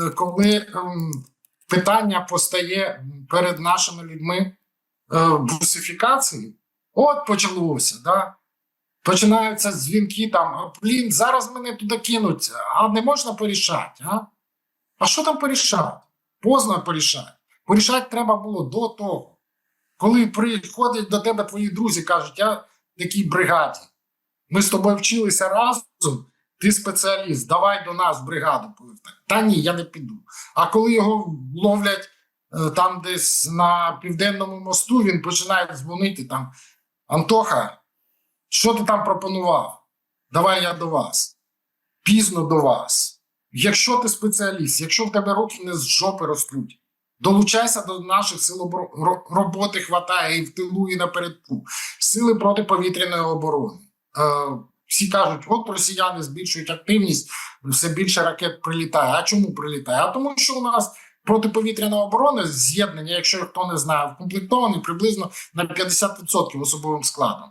е, коли ем, питання постає перед нашими людьми е, бусифікації, от почалося, да? Починаються дзвінки там, блін, зараз мене туди кинуть, а не можна порішати, а? А що там порішати? Поздно порішати. Порішати треба було до того. Коли приходять до тебе твої друзі, кажуть, я в такій бригаді. Ми з тобою вчилися разом, ти спеціаліст, давай до нас бригаду. Та ні, я не піду. А коли його ловлять е, там десь на південному мосту, він починає дзвонити там. Антоха, що ти там пропонував? Давай я до вас. Пізно до вас. Якщо ти спеціаліст, якщо в тебе руки не з жопи ростуть, долучайся до наших сил роботи хватає і в тилу, і напередку. Сили протиповітряної оборони. Всі кажуть, от росіяни збільшують активність, все більше ракет прилітає. А чому прилітає? А тому, що у нас протиповітряна оборона з'єднання, якщо хто не знає, вкомплектований приблизно на 50% особовим складом.